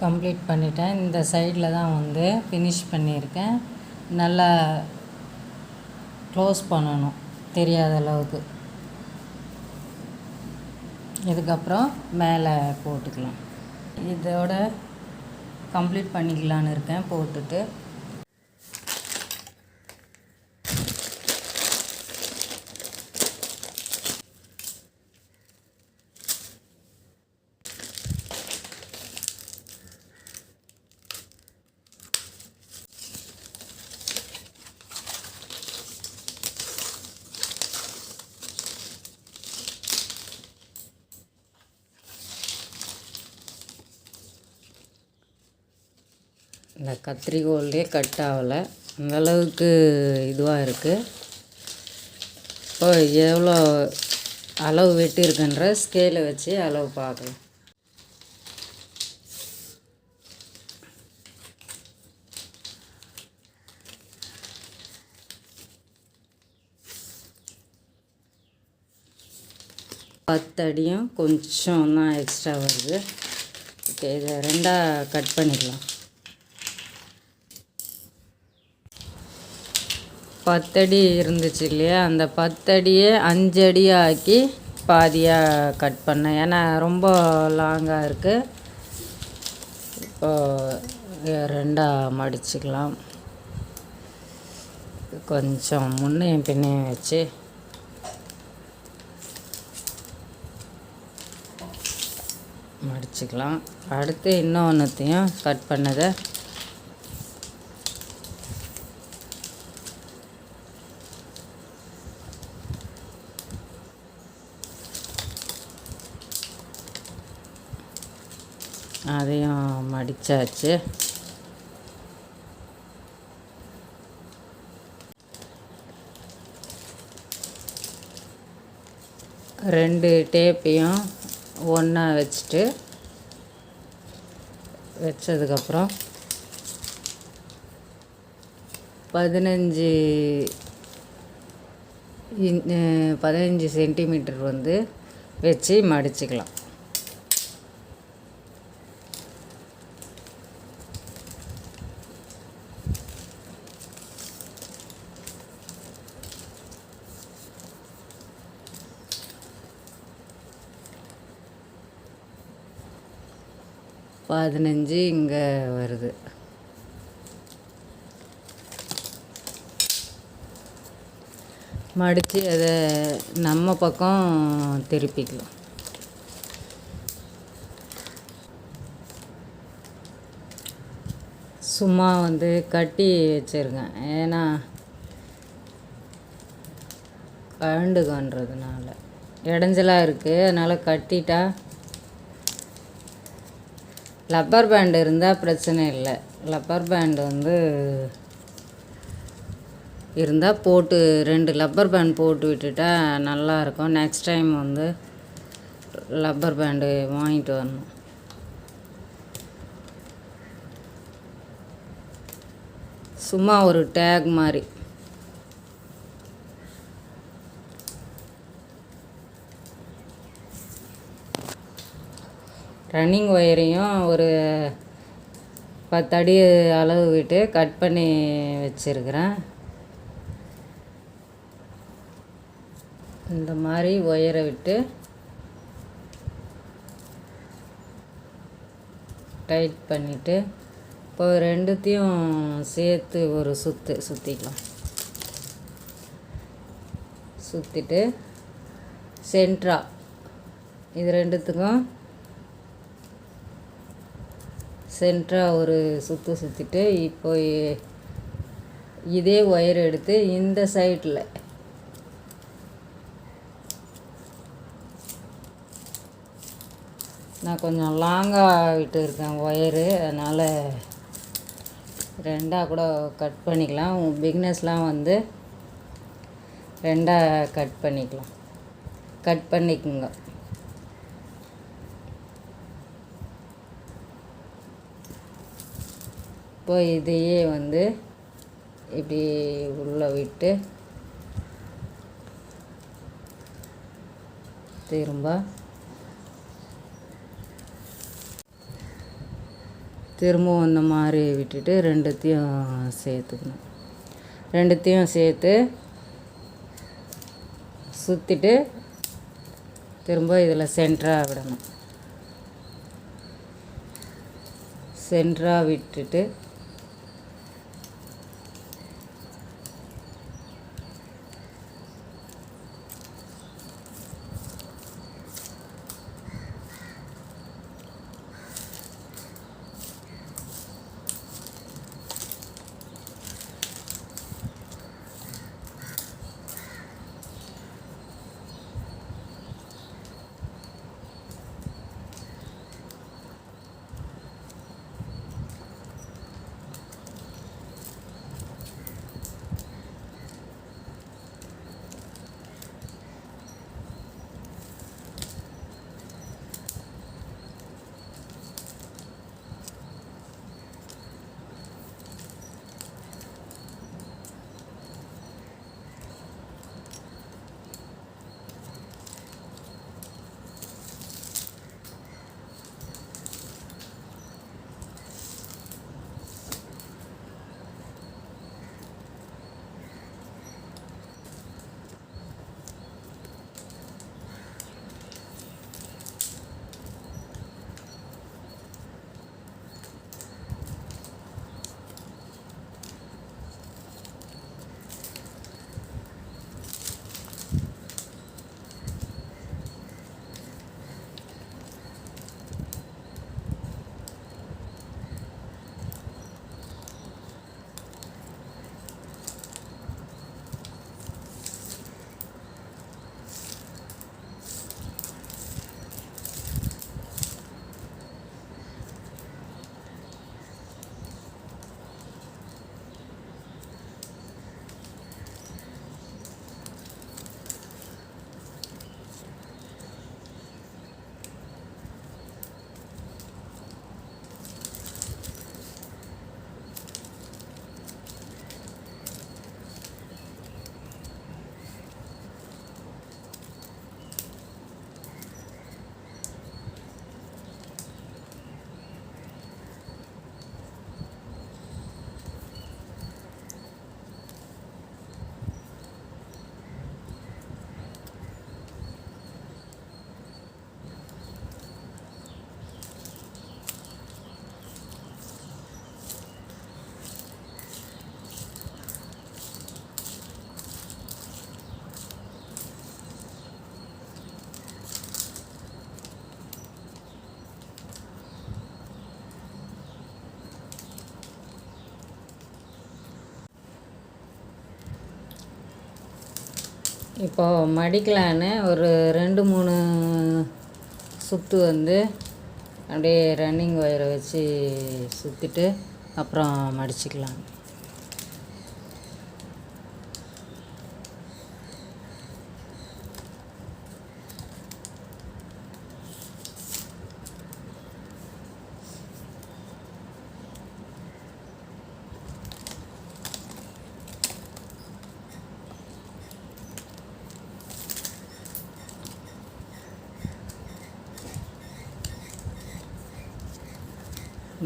Complete பண்ணிட்டேன். இந்த சைடில் தான் வந்து ஃபினிஷ் பண்ணியிருக்கேன். நல்லா க்ளோஸ் பண்ணணும். தெரியாத அளவுக்கு. இதுக்கப்புறம் மேலே போட்டுக்கலாம். இதோட கம்ப்ளீட் பண்ணிக்கலான்னு இருக்கேன். போட்டுட்டு இந்த கத்திரிக்கோல்லே கட் ஆகலை. அந்தளவுக்கு இதுவாக இருக்குது இப்போ எவ்வளோ அளவு வெட்டியிருக்குன்ற ஸ்கேலை வச்சு அளவு பார்க்கலாம். பத்தடியும் கொஞ்சம் தான் எக்ஸ்ட்ரா வருது. ஓகே இதை ரெண்டாக கட் பண்ணிக்கலாம். பத்தடி இருந்துச்சு இல்லையா? அந்த பத்தடியே அஞ்சு அடியாக ஆக்கி பாதியாக கட் பண்ணேன். ஏன்னா ரொம்ப லாங்காக இருக்குது இப்போ ரெண்டாக மடிச்சுக்கலாம். கொஞ்சம் முன்னையும் பின்னையும் வச்சு. மடிச்சுக்கலாம். அடுத்து இன்னொன்றுத்தையும் கட் பண்ணதை அதையும் ரெண்டு டேப்பையும் ஒன்றா வச்சுட்டு வச்சதுக்கப்புறம் பதினஞ்சு இன் பதினஞ்சு சென்டிமீட்டர் வந்து வச்சு மடிச்சுக்கலாம். பதினஞ்சு இங்கே வருது. மடித்து அதை நம்ம பக்கம் திருப்பிக்கலாம். சும்மா வந்து கட்டி வச்சுருக்கேன். ஏன்னா கழண்டுக்கன்றதுனால இடைஞ்சலாக இருக்குது அதனால் கட்டிட்டா லப்பர் பேண்டு இருந்தால் பிரச்சனை இல்லை. லப்பர் பேண்டு வந்து இருந்தால் போட்டு ரெண்டு லப்பர் பேண்ட் போட்டு விட்டுட்டா நல்லாயிருக்கும் நெக்ஸ்ட் டைம் வந்து லப்பர் பேண்டு வாங்கிட்டு வரணும். சும்மா ஒரு டேக் மாதிரி. ரன்னிங் ஒயரையும் ஒரு பத்தடி அளவு விட்டு கட் பண்ணி வச்சுருக்கிறேன். இந்த மாதிரி ஒயரை விட்டு டைட் பண்ணிவிட்டு இப்போ ரெண்டுத்தையும் சேர்த்து ஒரு சுற்று சுற்றிக்கலாம் சுற்றிட்டு சென்ட்ரா இது ரெண்டுத்துக்கும் சென்ட்ராக ஒரு சுற்று சுற்றிட்டு இப்போ இதே ஒயர் எடுத்து இந்த சைடில் நான் கொஞ்சம் லாங்காக விட்டு இருக்கேன் ஒயரு அதனால் ரெண்டாக கூட கட் பண்ணிக்கலாம். பிக்னஸ்லாம் வந்து ரெண்டாக கட் பண்ணிக்கலாம். கட் பண்ணிக்கோங்க. இப்போ இதையே வந்து இப்படி உள்ளே விட்டு திரும்ப திரும்பவும் இந்த மாதிரி விட்டுட்டு ரெண்டுத்தையும் சேர்த்துக்கணும். ரெண்டுத்தையும் சேர்த்து சுற்றிட்டு திரும்ப இதில் சென்டராக விடணும். சென்டராக விட்டுட்டு இப்போது மடிக்கலான்னு ஒரு ரெண்டு மூணு சுற்று வந்து அப்படியே ரன்னிங் ஒயரை வச்சு சுற்றிட்டு அப்புறம் மடிச்சுக்கலாம்.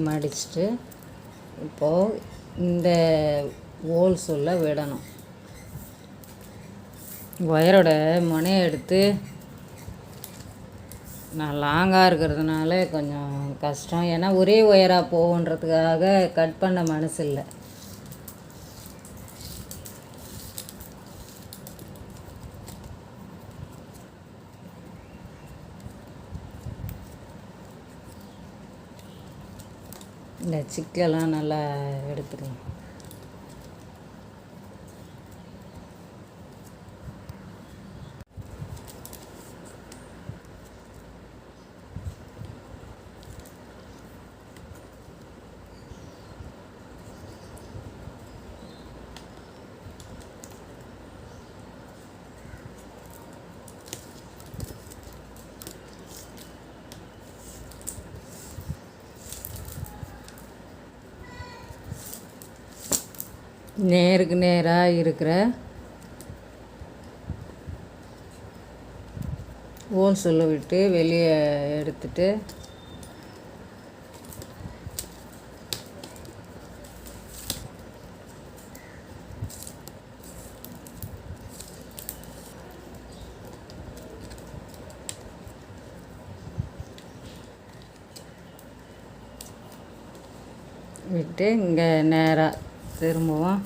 மடிச்சுட்டு இப்போது இந்த ஹோல்ஸ் உள்ள விடணும். ஒயரோட முனையை எடுத்து நான் லாங்காக இருக்கிறதுனால கொஞ்சம் கஷ்டம். ஏன்னா ஒரே ஒயராக போகுன்றதுக்காக கட் பண்ண மனசு இல்லை இந்த சிக்கெல்லாம் நல்லா எடுத்துக்கலாம் நேருக்கு நேராக இருக்கிற ஓன் சொல்ல விட்டு வெளியே எடுத்துட்டு விட்டு இங்கே நேராக திரும்பவும்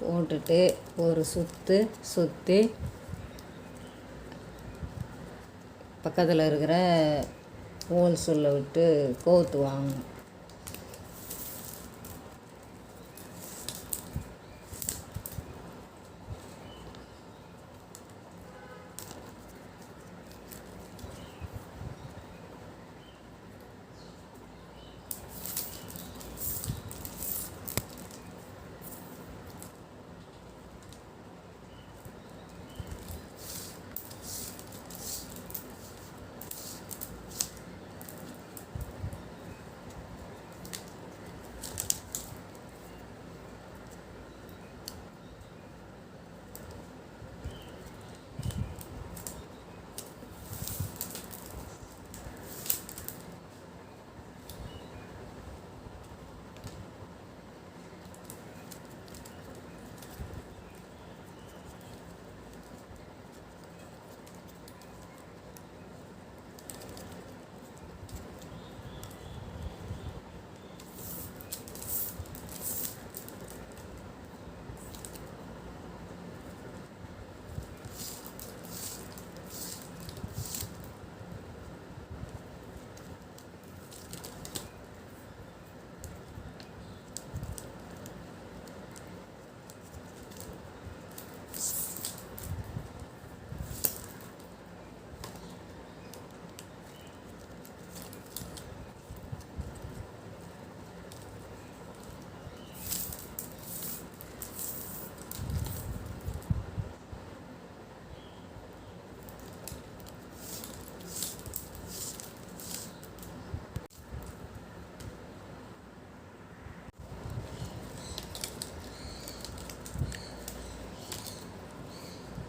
போட்டுட்டு ஒரு சுற்று சுற்றி பக்கத்தில் இருக்கிற ஹோல் சொல்ல விட்டு கோத்து வாங்கணும்.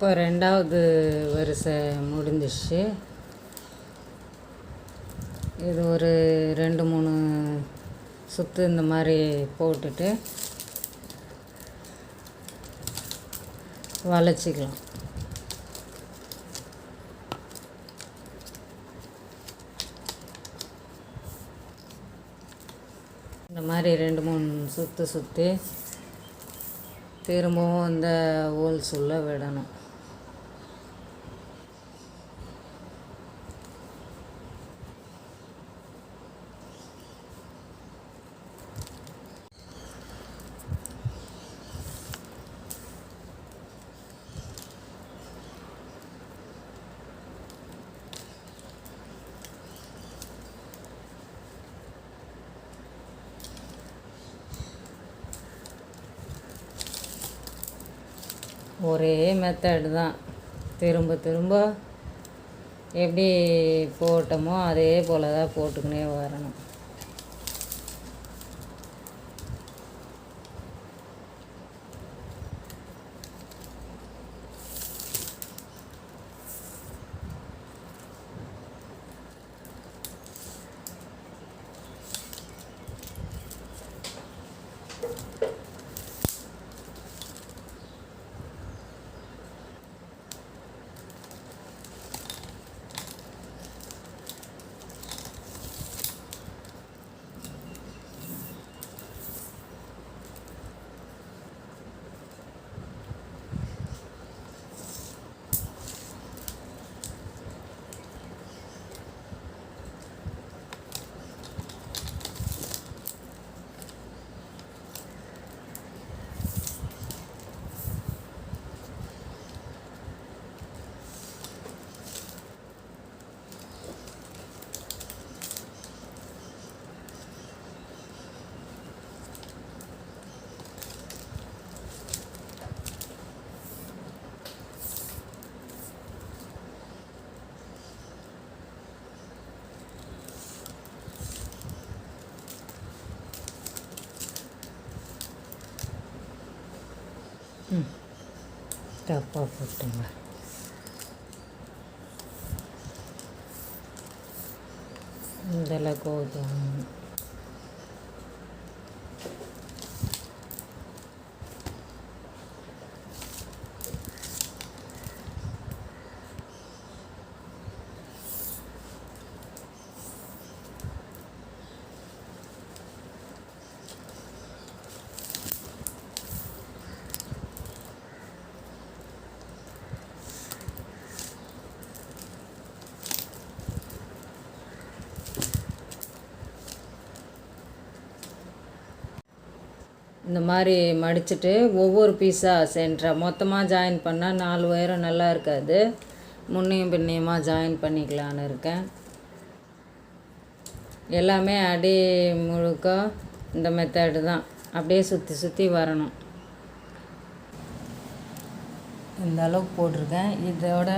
இப்போ ரெண்டாவது வரிசை முடிஞ்சிச்சு இது ஒரு ரெண்டு மூணு சுற்று இந்த மாதிரி போட்டுட்டு வளைச்சிக்கலாம். இந்த மாதிரி ரெண்டு மூணு சுற்று சுற்றி திரும்பவும் இந்த ஹோல்ஸ் உள்ள விடணும். ஒரே மெத்தடு தான். திரும்ப திரும்ப எப்படி போட்டோமோ அதே போல் தான் போட்டுக்கினே வரணும். தப்பாக போட்டுங்க. இதில் கோதும். இந்த மாதிரி மடிச்சுட்டு ஒவ்வொரு பீஸாக சென்டராக மொத்தமாக ஜாயின் பண்ணால் நாலு உயரம் நல்லா இருக்காது. முன்னையும் பின்னையுமாக ஜாயின் பண்ணிக்கலான்னு இருக்கேன். எல்லாமே அடி முழுக்க இந்த மெத்தடு தான். அப்படியே சுற்றி சுற்றி வரணும். இந்த அளவுக்கு போட்டிருக்கேன். இதோட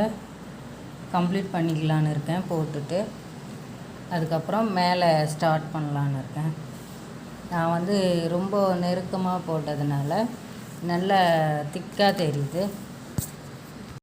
கம்ப்ளீட் பண்ணிக்கலான்னு இருக்கேன் போட்டுட்டு. அதுக்கப்புறம் மேலே ஸ்டார்ட் பண்ணலான்னு இருக்கேன். நான் வந்து ரொம்ப நெருக்கமாக போட்டதுனால நல்லா திக்காக தெரியுது.